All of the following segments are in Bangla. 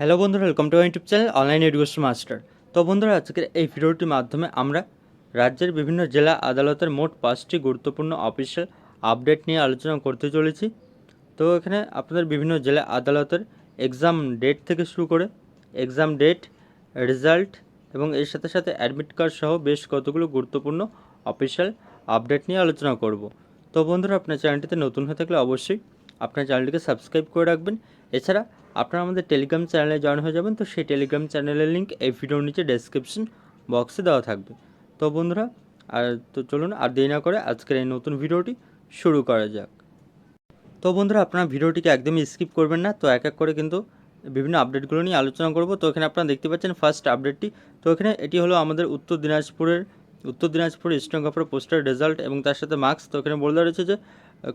হ্যালো বন্ধুরা welcome to YouTube channel online education master তো বন্ধুরা, আজকের এই ভিডিওটির মাধ্যমে আমরা রাজ্যের বিভিন্ন জেলা আদালতের মোট পাঁচটি গুরুত্বপূর্ণ অফিসিয়াল আপডেট নিয়ে আলোচনা করতে চলেছি। তো এখানে আপনাদের বিভিন্ন জেলা আদালতের এক্সাম ডেট থেকে শুরু করে এক্সাম ডেট রেজাল্ট এবং এর সাথে সাথে অ্যাডমিট কার্ড সহ বেশ কতগুলো গুরুত্বপূর্ণ অফিসিয়াল আপডেট নিয়ে আলোচনা করব। তো বন্ধুরা, আপনার চ্যানেলটিতে নতুন হয়ে থাকলে অবশ্যই আপনার চ্যানেলটিকে সাবস্ক্রাইব করে রাখবেন। এছাড়া আপনারা আমাদের টেলিগ্রাম চ্যানেলে জয়েন হয়ে যাবেন, তো সেই টেলিগ্রাম চ্যানেলের লিঙ্ক এই ভিডিওর নিচে ডেসক্রিপশন বক্সে দেওয়া থাকবে। তো বন্ধুরা, আর তো চলুন আর দেরি না করে আজকের এই নতুন ভিডিওটি শুরু করা যাক। তো বন্ধুরা, আপনারা ভিডিওটিকে একদমই স্কিপ করবেন না, তো এক এক করে কিন্তু বিভিন্ন আপডেটগুলো নিয়ে আলোচনা করব। তো এখানে আপনারা দেখতে পাচ্ছেন ফার্স্ট আপডেটটি তো এখানে এটি হলো আমাদের উত্তর দিনাজপুরের, উত্তর দিনাজপুর ইস্টার্ন কাপড় পোস্টার রেজাল্ট এবং তার সাথে মার্কস তো এখানে বলে রয়েছে যে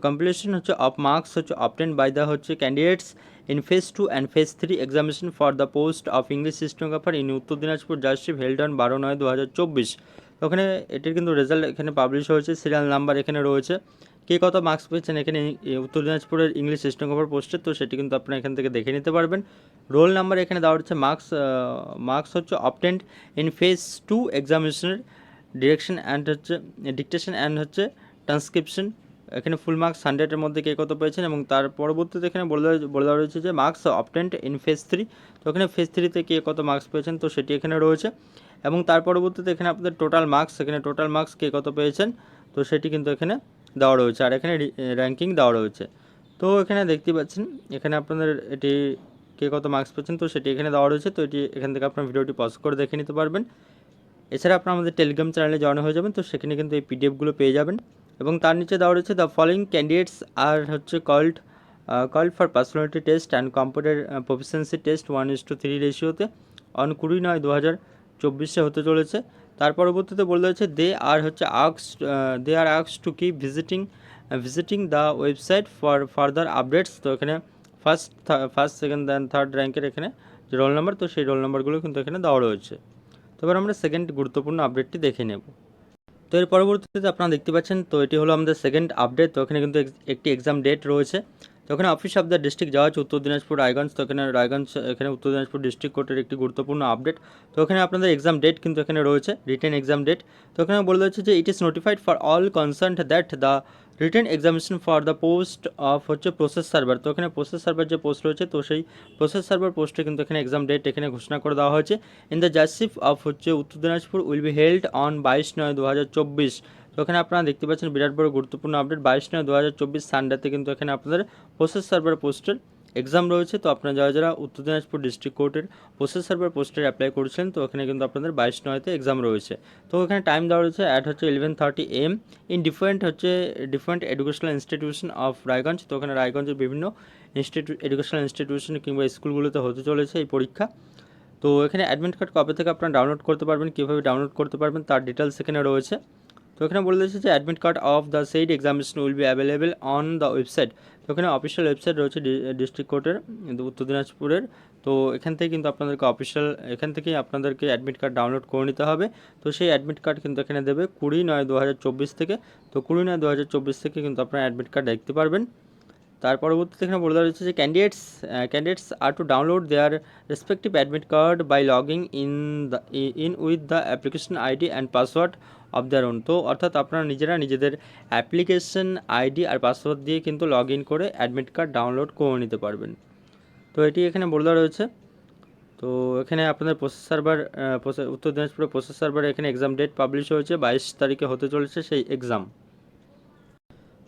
কম্পিলেশন হচ্ছে অফ মার্কস হচ্ছে অবটেন বাই দ্য হচ্ছে candidates in phase two and phase three examination for the post of English copyist in Uttar Dinajpur judgeship held বারো নয় দু হাজার চব্বিশ। ওখানে এটির কিন্তু রেজাল্ট এখানে পাবলিশ হয়েছে সিরিয়াল নাম্বার এখানে রয়েছে। কে কত মার্কস পেয়েছেন এখানে উত্তর দিনাজপুরের ইংলিশ সিস্টেম কভার পোস্টে তো সেটি কিন্তু আপনারা এখান থেকে দেখে নিতে পারবেন। রোল নাম্বার এখানে দেওয়া হচ্ছে মার্কস মার্কস হচ্ছে অবটেন্ড ইন ফেজ টু এক্সামিনেশনের ডিরেকশন অ্যান্ড হচ্ছে ডিকটেশন অ্যান্ড হচ্ছে ট্রান্সক্রিপশন এখানে ফুল মার্কস হান্ড্রেডের মধ্যে কে কত পেয়েছেন এবং তার পরবর্তীতে এখানে বলে দেওয়া- বলে দেওয়া রয়েছে যে marks obtained in phase three তো এখানে ফেজ থ্রিতে কে কত মার্কস পেয়েছেন? তো সেটি এখানে রয়েছে। এবং তার পরবর্তীতে এখানে আপনাদের টোটাল মার্কস এখানে টোটাল মার্কস কে কত পেয়েছেন? তো সেটি কিন্তু এখানে দেওয়া রয়েছে। আর এখানে র্যাঙ্কিং দেওয়া রয়েছে। তো এখানে দেখতে পাচ্ছেন, এখানে আপনাদের এটি কে কত মার্কস পেয়েছেন? তো সেটি এখানে দেওয়া রয়েছে। তো এটি এখান থেকে আপনার ভিডিওটি পজ করে দেখে নিতে পারবেন। এছাড়া আপনারা আমাদের টেলিগ্রাম চ্যানেলে জয়েন হয়ে যাবেন। তো সেখানে কিন্তু এই পিডিএফগুলো পেয়ে যাবেন। এবং তার নিচে দেওয়া রয়েছে দ্য ফলোয়িং ক্যান্ডিডেটস আর হচ্ছে called called for personality test and computer proficiency test one is to three রেশিওতে on কুড়ি নয় দু হাজার চব্বিশে হতে চলেছে। তার পরবর্তীতে বলে রয়েছে দে আর হচ্ছে asks they are asks to কি visiting visiting the website for further updates তো এখানে first first second then third র্যাঙ্কের এখানে যে রোল নাম্বার তো সেই রোল নাম্বারগুলো কিন্তু এখানে দেওয়া রয়েছে। তো এবার আমরা সেকেন্ড গুরুত্বপূর্ণ আপডেটটি দেখে নেব। তো এর পরবর্তীতে আপনারা দেখতে পাচ্ছেন, তো এটি হলো আমাদের সেকেন্ড আপডেট তো এখানে কিন্তু একটি এক্সাম ডেট রয়েছে। তো এখানে অফিস অফ দ্য ডিস্ট্রিক্ট যাওয়া হচ্ছে, উত্তর দিনাজপুর, রায়গঞ্জ, তো এখানে রায়গঞ্জ, এখানে উত্তর দিনাজপুর ডিস্ট্রিক্ট কোর্টের একটি গুরুত্বপূর্ণ আপডেট তো এখানে আপনাদের এক্সাম ডেট কিন্তু এখানে রয়েছে রিটেন এক্সাম ডেট তো এখানে বলে দিচ্ছে যে it is notified for all concern that the written examination for the post of হচ্ছে প্রসেস সার্ভার তো এখানে প্রসেস সার্ভার যে পোস্ট রয়েছে, তো সেই প্রসেস সার্ভার পোস্টে কিন্তু এখানে এক্সাম ডেট এখানে ঘোষণা করে দেওয়া হয়েছে। ইন দ্য জাসিফ অফ হচ্ছে Uttar Dinajpur will be held on বাইশ নয় দু হাজার চব্বিশ। তো এখানে আপনারা দেখতে পাচ্ছেন বিরাট বড় গুরুত্বপূর্ণ আপডেট বাইশ নয় দু হাজার চব্বিশ সানডেতে কিন্তু এখানে আপনাদের প্রসেস সার্ভার পোস্টের এক্সাম রয়েছে, তো আপনারা যারা যারা উত্তর দিনাজপুর ডিস্ট্রিক্ট কোর্টের প্রসেস সার্ভার পোস্টের অ্যাপ্লাই করেছিলেন, তো ওখানে কিন্তু আপনাদের বাইশ নয়তে এক্সাম রয়েছে। তো এখানে টাইম দেওয়া রয়েছে অ্যাট হচ্ছে eleven thirty AM in different হচ্ছে different educational institution of Raiganj তো ওখানে রায়গঞ্জের বিভিন্ন ইনস্টিটিউ এডুকেশনাল ইনস্টিটিউশন কিংবা স্কুলগুলোতে হতে চলেছে এই পরীক্ষা। তো এখানে অ্যাডমিট কার্ড কবে থেকে আপনারা ডাউনলোড করতে পারবেন, কীভাবে ডাউনলোড করতে পারবেন তার ডিটেলস এখানে রয়েছে। তো এখানে বলে দিয়েছে যে admit card of the said examination will be available on the website তো এখানে অফিসিয়াল ওয়েবসাইট রয়েছে ডিস্ট্রিক্ট কোর্টের উত্তর দিনাজপুরের। তো এখান থেকে কিন্তু আপনাদেরকে অফিসিয়াল এখান থেকেই আপনাদেরকে অ্যাডমিট কার্ড ডাউনলোড করে নিতে হবে। তো সেই অ্যাডমিট কার্ড কিন্তু এখানে দেবে কুড়ি নয় দু থেকে। তো কুড়ি নয় দু থেকে কিন্তু আপনারা অ্যাডমিট কার্ড দেখতে পারবেন। তার পরবর্তীতে এখানে বলে দেওয়া রয়েছে যে candidates candidates are to download their respective admit card by logging in the in with the application ID and password of their own তো অর্থাৎ আপনারা নিজেরা নিজেদের অ্যাপ্লিকেশন আইডি আর পাসওয়ার্ড দিয়ে কিন্তু লগ ইন করে অ্যাডমিট কার্ড ডাউনলোড করে নিতে পারবেন। তো এটি এখানে বলে দেওয়া রয়েছে। তো এখানে আপনাদের প্রসেস সার্ভার উত্তর দিনাজপুরের প্রসেস সার্ভার এখানে এক্সাম ডেট পাবলিশ হয়েছে, বাইশ তারিখে হতে চলেছে সেই এক্সাম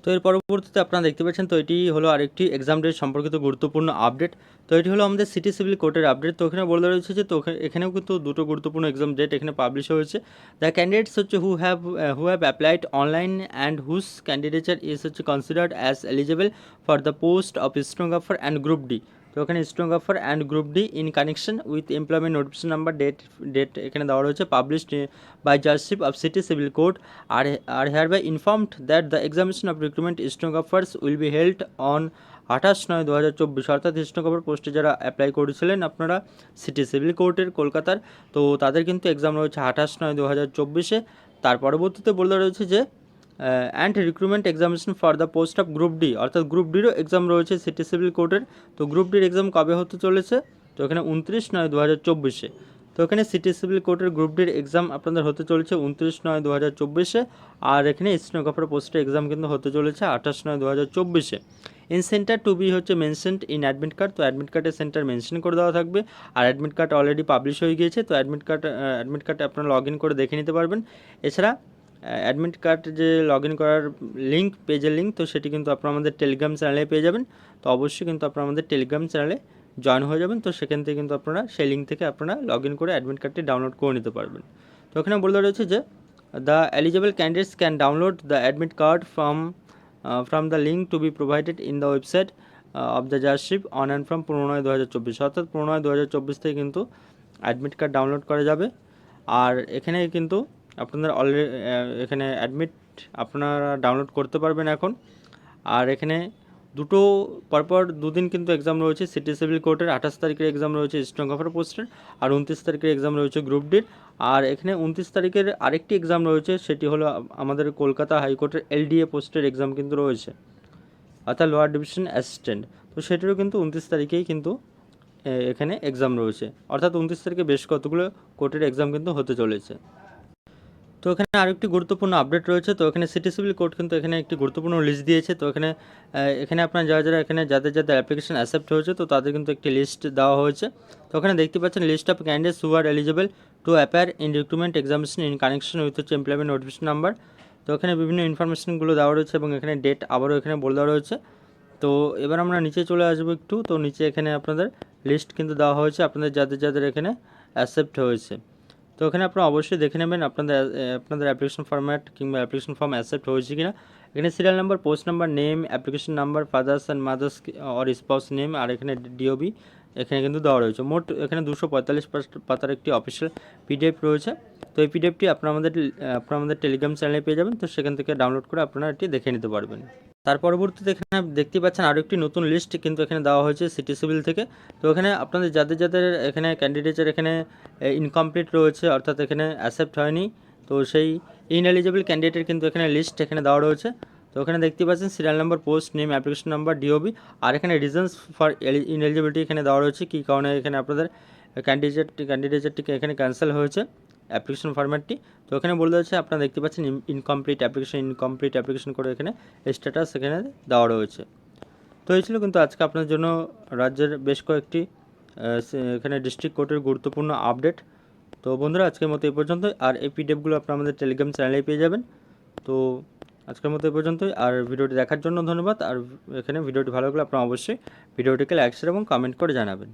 তো এর পরবর্তীতে আপনারা দেখতে পাচ্ছেন, তো এটি হলো আরেকটি এক্সাম ডেট সম্পর্কিত গুরুত্বপূর্ণ আপডেট তো এটি হলো আমাদের সিটি সিভিল কোর্টের আপডেট তো এখানে বলে রয়েছে যে, তো এখানেও কিন্তু দুটো গুরুত্বপূর্ণ এক্সাম ডেট এখানে পাবলিশ হয়েছে। দ্য ক্যান্ডিডেটস হচ্ছে who have who have applied online and whose candidature is হচ্ছে considered as eligible for the post of stenographer and group D এখানে stenographer and group D in connection with employment notification number date date এখানে দেওয়া রয়েছে published by judgeship of city civil court are are hereby informed that the examination of recruitment stenographers will be held on আঠাশ নয় দু হাজার চব্বিশ, অর্থাৎ স্টোগ্রাফার পোস্টে যারা অ্যাপ্লাই করেছিলেন আপনারা সিটি সিভিল কোর্টের কলকাতার, তো তাদের কিন্তু এক্সাম রয়েছে আঠাশ নয় দু হাজার চব্বিশে। তার পরবর্তীতে বলে রয়েছে যে and recruitment examination for the post of group D অর্থাৎ গ্রুপ ডিরও এক্সাম রয়েছে সিটি সিভিল কোর্টের তো গ্রুপ ডির এক্সাম কবে হতে চলেছে? তো এখানে উনত্রিশ নয় দু হাজার চব্বিশে। তো এখানে সিটি সিভিল কোর্টের গ্রুপ ডির এক্সাম আপনাদের হতে চলেছে উনত্রিশ নয় দু হাজার চব্বিশে। আর এখানে স্টেনোগ্রাফার পোস্টের এক্সাম কিন্তু হতে চলেছে আঠাশ নয় দু হাজার চব্বিশে। ইন সেন্টার টু বি হচ্ছে মেনশনড ইন অ্যাডমিট কার্ড তো অ্যাডমিট কার্ডের সেন্টার মেনশন করে দেওয়া থাকবে। আর অ্যাডমিট কার্ড অলরেডি পাবলিশ হয়ে গিয়েছে, তো অ্যাডমিট কার্ড অ্যাডমিট কার্ডে আপনারা লগ ইন করে দেখে নিতে পারবেন। এছাড়া অ্যাডমিট কার্ড যে লগ ইন করার লিঙ্ক পেজের লিঙ্ক তো সেটি কিন্তু আপনারা আমাদের টেলিগ্রাম চ্যানেলে পেয়ে যাবেন। তো অবশ্যই কিন্তু আপনারা আমাদের টেলিগ্রাম চ্যানেলে জয়েন হয়ে যাবেন। তো সেখান থেকে কিন্তু আপনারা সেই লিঙ্ক থেকে আপনারা লগ ইন করে অ্যাডমিট কার্ডটি ডাউনলোড করে নিতে পারবেন। তো ওখানে বলে রয়েছে যে the eligible candidates can download the admit card from from the link to be provided in the website of the জার্সিপ on and from পনেরো নয় দু হাজার চব্বিশ। অর্থাৎ পনেরো নয় দু হাজার চব্বিশ থেকে কিন্তু অ্যাডমিট কার্ড ডাউনলোড করা যাবে। আর এখানে কিন্তু আপনাদের অলরেডি এখানে অ্যাডমিট আপনারা ডাউনলোড করতে পারবেন এখন। আর এখানে দুটো পরপর দুদিন কিন্তু এক্সাম রয়েছে। সিটি সিভিল কোর্টের আঠাশ তারিখের এক্সাম রয়েছে স্টেনোগ্রাফার পোস্টের আর উনত্রিশ তারিখের এক্সাম রয়েছে গ্রুপ ডির আর এখানে উনত্রিশ তারিখের আরেকটি এক্সাম রয়েছে, সেটি হলো আমাদের কলকাতা হাইকোর্টের এলডিএ পোস্টের এক্সাম কিন্তু রয়েছে। অর্থাৎ লোয়ার ডিভিশন অ্যাসিস্ট্যান্ট তো সেটিরও কিন্তু উনত্রিশ তারিখেই কিন্তু এখানে এক্সাম রয়েছে। অর্থাৎ উনত্রিশ তারিখে বেশ কতগুলো কোর্টের এক্সাম কিন্তু হতে চলেছে। তো এখানে আরেকটি গুরুত্বপূর্ণ আপডেট রয়েছে। তো এখানে সিটি সিভিল কোর্ট কিন্তু এখানে একটি গুরুত্বপূর্ণ লিস্ট দিয়েছে। তো এখানে এখানে আপনার যারা যারা এখানে যাদের যাদের অ্যাপ্লিকেশন অ্যাকসেপ্ট হয়েছে, তো তাদের কিন্তু একটি লিস্ট দেওয়া হয়েছে। তো ওখানে দেখতে পাচ্ছেন list of candidates who are eligible to appear in recruitment examination in connection with হচ্ছে এমপ্লয়মেন্ট নোটিফিকেশন নাম্বার তো এখানে বিভিন্ন ইনফরমেশনগুলো দেওয়া রয়েছে এবং এখানে ডেট আবারও এখানে বলে দেওয়া রয়েছে। তো এবার আমরা নিচে চলে আসব একটু। তো নিচে এখানে আপনাদের লিস্ট কিন্তু দেওয়া হয়েছে। আপনাদের যাদের যাদের এখানে অ্যাকসেপ্ট হয়েছে। তো এখানে আপনারা অবশ্যই দেখে নেবেন আপনাদের আপনাদের অ্যাপ্লিকেশন ফর্ম্যাট কিংবা অ্যাপ্লিকেশন ফর্ম অ্যাকসেপ্ট হয়েছে কিনা। এখানে serial number post number name application number father's and mother's or spouse name আর এখানে ডিওবি এখানে কিন্তু দেওয়া রয়েছে। মোট এখানে দুশো পঁয়তাল্লিশ পাতার একটি অফিসিয়াল পিডিএফ রয়েছে। তো এই পিডিএফটি আপনারা আমাদের আপনারা আমাদের টেলিগ্রাম চ্যানেলে পেয়ে যাবেন। তো সেখান থেকে ডাউনলোড করে আপনারা এটি দেখে নিতে পারবেন। তার পরবর্তীতে এখানে দেখতে পাচ্ছেন আরও একটি নতুন লিস্ট কিন্তু এখানে দেওয়া হয়েছে সিটি সিভিল থেকে। তো এখানে আপনাদের যাদের যাদের এখানে ক্যান্ডিডেটের এখানে ইনকমপ্লিট রয়েছে, অর্থাৎ এখানে অ্যাকসেপ্ট হয়নি, তো সেই ইনএলিজিবল ক্যান্ডিডেটের কিন্তু এখানে লিস্ট এখানে দেওয়া রয়েছে। তো এখানে দেখতে পাচ্ছেন serial number post name application number DOB আর এখানে রিজনস ফর ইনএলিজিবিলিটি এখানে দেওয়া রয়েছে, কী কারণে এখানে আপনাদের ক্যান্ডিডেট ক্যান্ডিডেটটি এখানে ক্যান্সেল হয়েছে। অ্যাপ্লিকেশন ফরম্যাটটি তো এখানে বলে দেওয়া হচ্ছে আপনারা দেখতে পাচ্ছেন ইনকমপ্লিট অ্যাপ্লিকেশন ইনকমপ্লিট অ্যাপ্লিকেশন করে এখানে স্ট্যাটাস এখানে দেওয়া রয়েছে। তো এই ছিল কিন্তু আজকে আপনাদের জন্য রাজ্যের বেশ কয়েকটি এখানে ডিস্ট্রিক্ট কোর্টের গুরুত্বপূর্ণ আপডেট তো বন্ধুরা, আজকের মতো এই পর্যন্ত আর এই পিডিএফগুলো আপনারা আমাদের টেলিগ্রাম চ্যানেলেই পেয়ে যাবেন। তো আজকের মতো এই পর্যন্তই। আর ভিডিওটি দেখার জন্য ধন্যবাদ। আর এখানে ভিডিওটি ভালো লাগলে আপনারা অবশ্যই ভিডিওটিকে লাইক শেয়ার এবং কমেন্ট করে জানাবেন।